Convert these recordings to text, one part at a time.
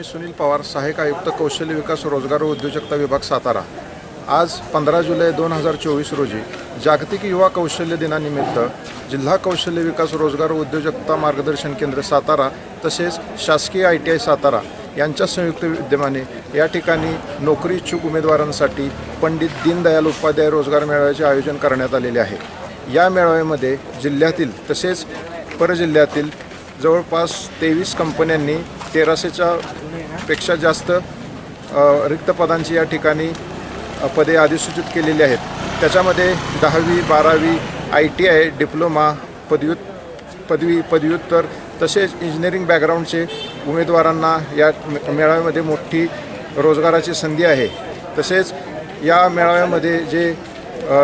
मी सुनील पवार सहाय्यक आयुक्त कौशल्य विकास रोजगार व उद्योजकता विभाग सातारा. आज पंधरा जुलै दोन हजार चोवीस रोजी जागतिक युवा कौशल्य दिनानिमित्त जिल्हा कौशल्य विकास रोजगार उद्योजकता मार्गदर्शन केंद्र सातारा तसेच शासकीय आय टी आय सातारा यांच्या संयुक्त विद्यमाने या ठिकाणी नोकरी इच्छुक उमेदवारांसाठी पंडित दीनदयाल उपाध्याय रोजगार मेळाव्याचे आयोजन करण्यात आलेले आहे. या मेळाव्यामध्ये जिल्ह्यातील तसेच परजिल्ह्यातील जवळपास तेवीस कंपन्यांनी तेराशेच्या पेक्षा जास्त रिक्त पदांची या ठिकाणी पदे अधिसूचित केलेली आहेत. त्याच्यामध्ये दहावी बारावी आय टी आय डिप्लोमा पदव्युत पदवी पदव्युत्तर तसेच इंजिनिअरिंग बॅकग्राऊंडचे उमेदवारांना या मेळाव्यामध्ये मोठी रोजगाराची संधी आहे. तसेच या मेळाव्यामध्ये जे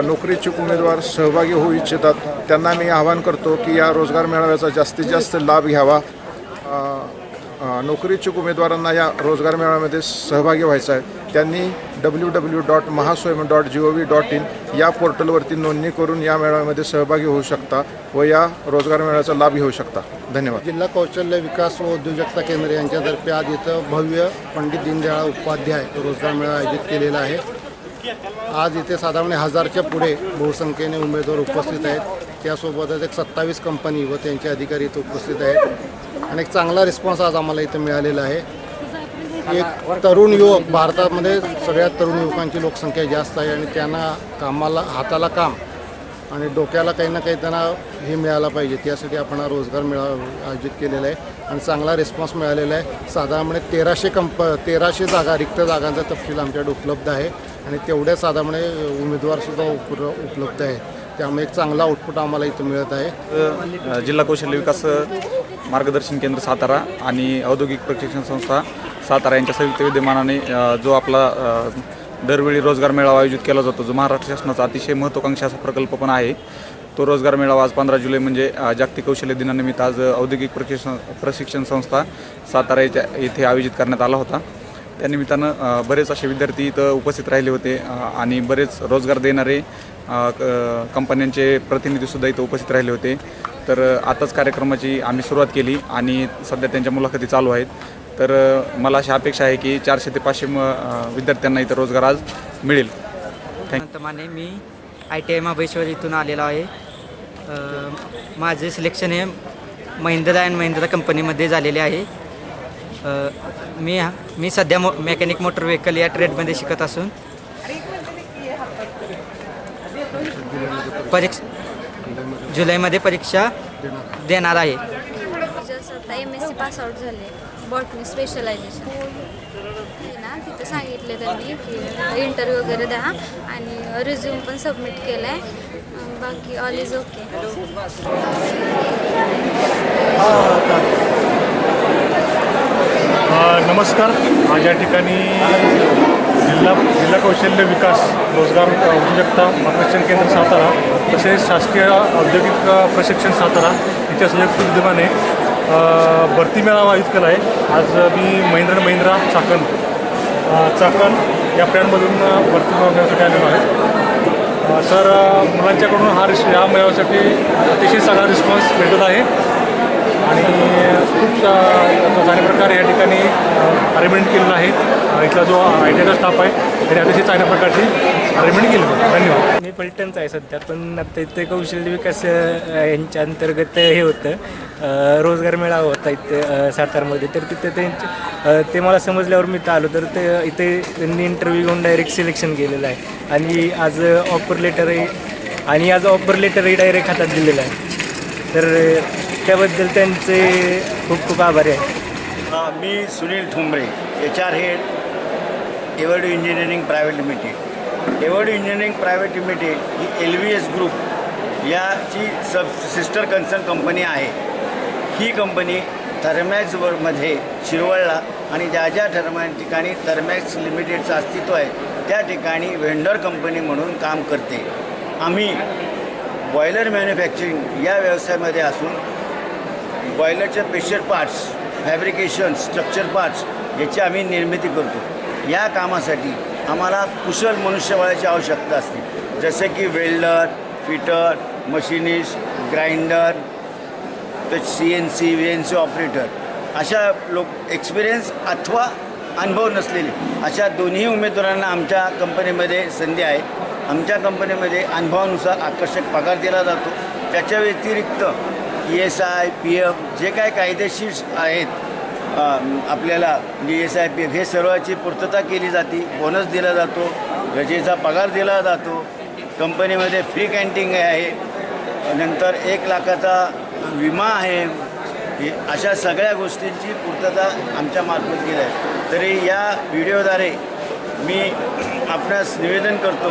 नोकरीच्छुक उमेदवार सहभागी होऊ इच्छितात त्यांना मी आवाहन करतो की या रोजगार मेळाव्याचा जास्तीत जास्त लाभ घ्यावा. नोकरीच्छुक उमेदवारांना या रोजगार मेळाव्यामध्ये सहभागी व्हायचं आहे. त्यांनी W W dot Mahaswayam dot G O V dot in या पोर्टलवरती नोंदणी करून या मेळाव्यामध्ये सहभागी होऊ शकता व या रोजगार मेळाव्याचा लाभ घेऊ शकता. धन्यवाद. जिल्हा कौशल्य विकास व उद्योजकता केंद्र यांच्यातर्फे आज इथं भव्य पंडित दीनदयाळ उपाध्याय रोजगार मेळावा आयोजित केलेला आहे. आज इथे साधारण हजारच्या पुढे बहुसंख्येने उमेदवार उपस्थित आहेत. त्यासोबतच एक सत्तावीस कंपनी व त्यांचे अधिकारी इथे उपस्थित आहेत. आणि एक चांगला रिस्पॉन्स आज आम्हाला इथं मिळालेला आहे. एक तरुण युवक भारतामध्ये सगळ्यात तरुण युवकांची लोकसंख्या जास्त आहे आणि त्यांना कामाला हाताला काम आणि डोक्याला काही ना काही त्यांना हे मिळालं पाहिजे. त्यासाठी आपण हा रोजगार मिळा आयोजित केलेला आहे आणि चांगला रिस्पॉन्स मिळालेला आहे. साधारणपणे तेराशे कंप तेराशे जागा रिक्त जागांचा तपशील आमच्याकडे उपलब्ध आहे आणि तेवढ्या साधारणपणे उमेदवारसुद्धा उप उपलब्ध आहे. त्यामुळे एक चांगला आउटपुट आम्हाला इथं मिळत आहे. जिल्हा कौशल्य विकास मार्गदर्शन केंद्र सातारा आणि औद्योगिक प्रशिक्षण संस्था सातारा यांच्या संयुक्त विद्यमानाने जो आपला दरवेळी रोजगार मेळावा आयोजित केला जातो जो महाराष्ट्र शासनाचा अतिशय महत्त्वाकांक्षी असा प्रकल्प पण आहे. तो रोजगार मेळावा आज पंधरा जुलै म्हणजे जागतिक कौशल्य दिनानिमित्त आज औद्योगिक प्रशिक्षण प्रशिक्षण संस्था सातारा येथे येथे आयोजित करण्यात आला होता. त्यानिमित्तानं बरेच असे विद्यार्थी इथं उपस्थित राहिले होते आणि बरेच रोजगार देणारे कंपन्यांचे प्रतिनिधीसुद्धा इथं उपस्थित राहिले होते. तर आताच कार्यक्रमाची आम्ही सुरुवात केली आणि सध्या त्यांच्या मुलाखती चालू आहेत. तर मला अशी अपेक्षा आहे की चारशे ते पाचशे विद्यार्थ्यांना इथं रोजगार आज मिळेल. थँक्यू माने मी आय टी आय महाबळेश्वर इथून आलेलो आहे. माझे सिलेक्शन हे महिंद्रा अँड महिंद्रा कंपनीमध्ये झालेले आहे. मी मी सध्या मो मेकॅनिक मोटर व्हेकल या ट्रेडमध्ये शिकत असून परीक्षा जुलैमध्ये परीक्षा देणार आहे. जसं आता M S C pass out झाले. बॉटनी स्पेशलायझेशन आहे ना? तिथं सांगितले त्यांनी की इंटरव्ह्यू वगैरे द्या आणि रिझ्यूम पण सबमिट केला आहे बाकी ऑल इज ओके नमस्कार. आज या ठिकाणी जिल्हा जिल्हा कौशल्य विकास रोजगार उद्योजकता मार्गदर्शन केंद्र सातारा तसेच शासकीय औद्योगिक प्रशिक्षण सातारा यांच्या संयुक्त विद्यमाने भरती मेळावा आयोजित केला आहे. आज मी महिंद्रा महिंद्रा चाकण चाकण या ब्रँडमधून भरती मिळवण्यासाठी आलेलो आहे. सर मुलांच्याकडून हा रिस या मेळाव्यासाठी अतिशय चांगला रिस्पॉन्स भेटत आहे. आणि खूप चांगल्या प्रकारे या ठिकाणी अरेंजमेंट केलेलं आहे इथला जो आय टी आयचा स्टाफ आहे त्याने अतिशय चांगल्या प्रकारची अरेंजमेंट केली धन्यवाद. मी पलटणचा आहे सध्या पण आता इथे कौशल्य विकास यांच्या अंतर्गत हे होतं. रोजगार मेळावा होता इथे सातारमध्ये. तर तिथे त्यांचे ते मला समजल्यावर मी इथं आलो. तर ते इथे त्यांनी इंटरव्ह्यू घेऊन डायरेक्ट सिलेक्शन केलेलं आहे. आणि आज ऑफर लेटरही आणि आज ऑफर लेटरही डायरेक्ट हातात दिलेलं आहे. तर त्याबद्दल त्यांचे खूप खूप आभारी आहे. मी Sunil Thumbare H R head Edward engineering private limited एवर्ड इंजिनिअरिंग प्रायव्हेट लिमिटेड ही एल व्ही एस ग्रुप याची सब सिस्टर कन्सर्न कंपनी आहे. ही कंपनी थर्मॅक्सवरमध्ये शिरवळला आणि ज्या ज्या थर्मॅ ठिकाणी थर्मॅक्स लिमिटेडचं अस्तित्व आहे त्या ठिकाणी व्हेंडर कंपनी म्हणून काम करते. आम्ही बॉयलर मॅन्युफॅक्चरिंग या व्यवसायामध्ये असून बॉयलरचे pressure parts fabrication structure parts याची आम्ही निर्मिती करतो. या कामासाठी आम्हाला कुशल मनुष्यबळाची आवश्यकता असते. जसे की वेल्डर फिटर मशिनिस्ट ग्राइंडर तर C N C V N C operator अशा लोक एक्सपिरियन्स अथवा अनुभव नसलेले अशा दोन्ही उमेदवारांना आमच्या कंपनीमध्ये संधी आहे. आमच्या कंपनीमध्ये अनुभवानुसार आकर्षक पगार दिला जातो. त्याच्या व्यतिरिक्त E S I P F जे काय कायदेशीर आहेत आपल्याला म्हणजे एस आय पी एफ हे सर्वाची पूर्तता केली जाते बोनस दिला जातो गरजेचा पगार दिला जातो कंपनीमध्ये फ्री कॅन्टीन आहे नंतर एक लाखाचा विमा आहे हे अशा सगळ्या गोष्टींची पूर्तता आमच्या मार्फत केली आहे. तरी या व्हिडिओद्वारे मी आपणास निवेदन करतो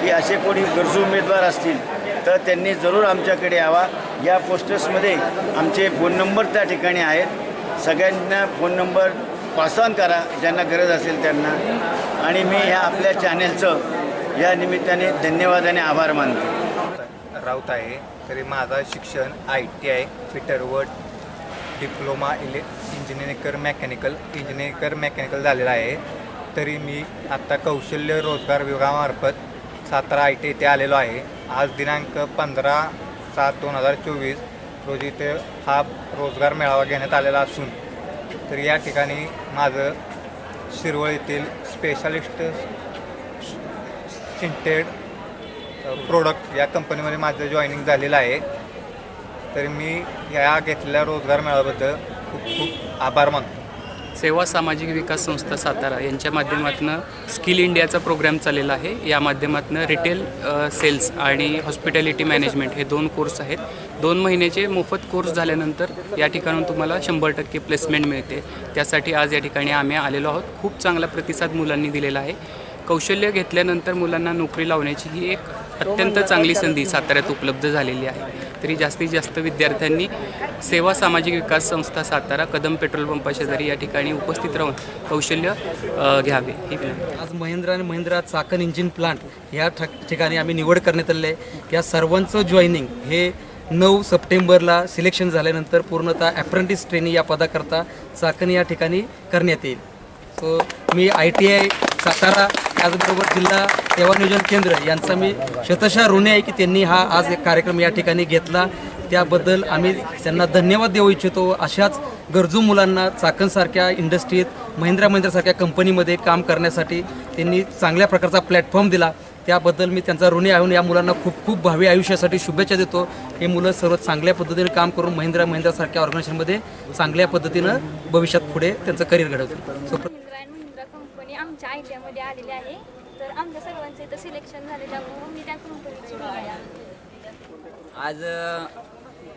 की असे कोणी गरजू उमेदवार असतील तर त्यांनी जरूर आमच्याकडे यावा. या पोस्टर्समध्ये आमचे फोन नंबर त्या ठिकाणी आहेत. सगळ्यांना फोन नंबर पास ऑन करा ज्यांना गरज असेल त्यांना. आणि मी ह्या आपल्या चॅनेलचं या निमित्ताने धन्यवाद आणि आभार मानतो. राऊत आहे तरी माझं शिक्षण आय टी आय फिटरवर्ड डिप्लोमा इले इंजिनिअरिंग मेकॅनिकल इंजिनिअरिंग मेकॅनिकल झालेला आहे. तरी मी आत्ता कौशल्य रोजगार विभागामार्फत सातारा आय टी येथे आलेलो आहे. आज दिनांक पंधरा सात दोन हजार चोवीस रोजी ते हा रोजगार मेळावा घेण्यात आलेला असून तर या ठिकाणी माझं शिरवळ येथील स्पेशालिस्ट सिंटेड प्रोडक्ट या कंपनीमध्ये माझं जॉईनिंग झालेलं आहे. तर मी या घेतलेल्या रोजगार मेळाव्याबद्दल खूप खूप आभार मानतो. सेवा सामाजिक विकास संस्था सातारा यांच्या माध्यमातून स्किल इंडियाचा प्रोग्राम चाललेला आहे. या माध्यमातून रिटेल सेल्स आणि हॉस्पिटॅलिटी मॅनेजमेंट हे दोन कोर्स आहेत. दोन महिन्याचे मोफत कोर्स झाल्यानंतर या ठिकाणून तुम्हाला शंभर टक्के प्लेसमेंट मिळते. त्यासाठी आज या ठिकाणी आम्ही आलेलो आहोत. खूप चांगला प्रतिसाद मुलांनी दिलेला आहे. कौशल्य घेतल्यानंतर मुलांना नोकरी लावण्याची ही एक अत्यंत चांगली संधी साताऱ्यात उपलब्ध झालेली आहे. तरी जास्तीत जास्त विद्यार्थ्यांनी सेवा सामाजिक विकास संस्था सातारा कदम पेट्रोल पंपा शेजारी या ठिकाणी उपस्थित राहून कौशल्य घ्यावे ही आज महिंद्रा आणि महिंद्रा चाकण इंजिन प्लांट या ठिकाणी आम्ही निवड करण्यात आले आहे. या सर्वांचं जॉईनिंग हे नऊ सप्टेंबरला सिलेक्शन झाल्यानंतर पूर्णतः ॲप्रेंटिस ट्रेनिंग या पदाकरता चाकण या ठिकाणी करण्यात येईल. सो मी आय टी आय सातारा त्याचबरोबर जिल्हा सेवा नियोजन केंद्र यांचा मी शतशः ऋणी आहे की त्यांनी हा आज एक कार्यक्रम या ठिकाणी घेतला. त्याबद्दल आम्ही त्यांना धन्यवाद देऊ इच्छितो. अशाच गरजू मुलांना चाकणसारख्या इंडस्ट्रीत महिंद्रा महिंद्रासारख्या कंपनीमध्ये काम करण्यासाठी त्यांनी चांगल्या प्रकारचा प्लॅटफॉर्म दिला. त्याबद्दल मी त्यांचा ऋणी आहे. या मुलांना खूप खूप भावी आयुष्यासाठी शुभेच्छा देतो. हे मुलं सर्व चांगल्या पद्धतीने काम करून महिंद्रा महिंद्रासारख्या ऑर्गनायझेशनमध्ये चांगल्या पद्धतीनं भविष्यात पुढे त्यांचं करिअर घडवतील. सो कंपनी आमच्या आय टी आयमध्ये आलेली आहे. तर आमच्या सर्वांचं इथं सिलेक्शन झाले त्यामुळं मी त्या कंपनीची आज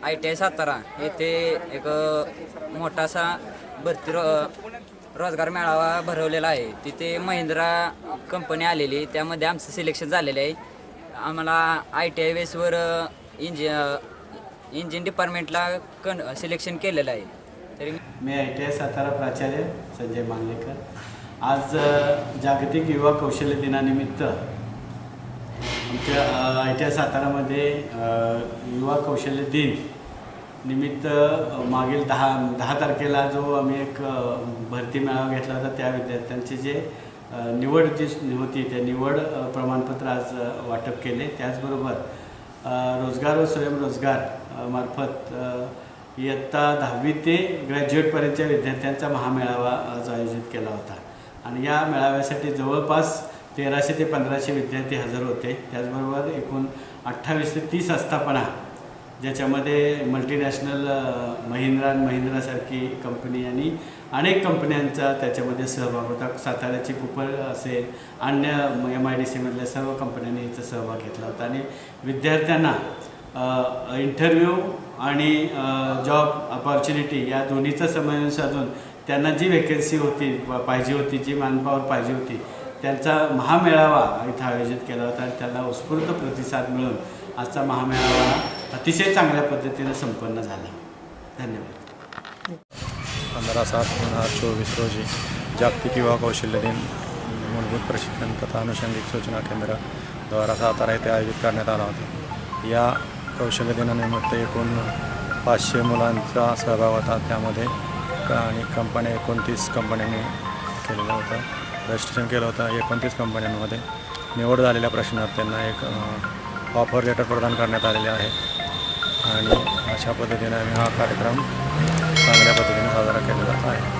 आय टी आय सातारा येथे एक मोठासा भरती रो रोजगार मेळावा भरवलेला आहे. तिथे महिंद्रा कंपनी आलेली त्यामध्ये आमचं सिलेक्शन झालेलं आहे. आम्हाला आय टी आय बेसवर इंजि इंजिन डिपार्टमेंटला कन सिलेक्शन केलेलं आहे. तरी मी आय टी आय सातारा प्राचार्य संजय मांगलेकर. आज जागतिक युवा कौशल्य दिनानिमित्त आमच्या आय टी आय सातारामध्ये युवा कौशल्य दिन निमित्त मागील दहा दहा तारखेला जो आम्ही एक भरती मेळावा घेतला होता त्या विद्यार्थ्यांचे जे निवड जी होती त्या निवड प्रमाणपत्र आज वाटप केले. त्याचबरोबर रोजगार व स्वयंरोजगार मार्फत इयत्ता दहावी ते ग्रॅज्युएटपर्यंतच्या विद्यार्थ्यांचा महामेळावा आज आयोजित केला होता. आणि या मेळाव्यासाठी जवळपास तेराशे ते पंधराशे विद्यार्थी हजर होते. त्याचबरोबर एकूण अठ्ठावीस ते तीस आस्थापना ज्याच्यामध्ये मल्टीनॅशनल महिंद्रा आणि महिंद्रासारखी कंपनी आणि अनेक कंपन्यांचा त्याच्यामध्ये सहभाग होता. साताऱ्याची कुपर असेल अन्य एम आय डी सीमधल्या सर्व कंपन्यांनी याचा सहभाग घेतला होता. आणि विद्यार्थ्यांना इंटरव्ह्यू आणि जॉब अपॉर्च्युनिटी या दोन्हीचा समन्वय साधून त्यांना जी वेकेन्सी होती पाहिजे होती जी मॅनपॉवर पाहिजे होती त्यांचा महामेळावा इथं आयोजित केला होता आणि त्याला उत्स्फूर्त प्रतिसाद मिळून आजचा महामेळावा अतिशय चांगल्या पद्धतीनं संपन्न झाला. धन्यवाद. पंधरा सात दोन हजार चोवीस रोजी जागतिक युवा कौशल्य दिन मूलभूत प्रशिक्षण तथा अनुषंगिक सूचना केंद्र द्वारा सातारा येथे आयोजित करण्यात आला होता. या कौशल्य दिनानिमित्त एकूण पाचशे मुलांचा सहभाग होता. त्यामध्ये आणि कंपन्या एकोणतीस कंपन्यांनी केलेलं होतं. रजिस्ट्रेशन केलं होतं एकोणतीस कंपन्यांमध्ये निवड झालेल्या प्रश्नात त्यांना एक ऑफर लेटर प्रदान करण्यात आलेले आहे. आणि अशा पद्धतीने आम्ही हा कार्यक्रम चांगल्या पद्धतीने साजरा केला जात आहे.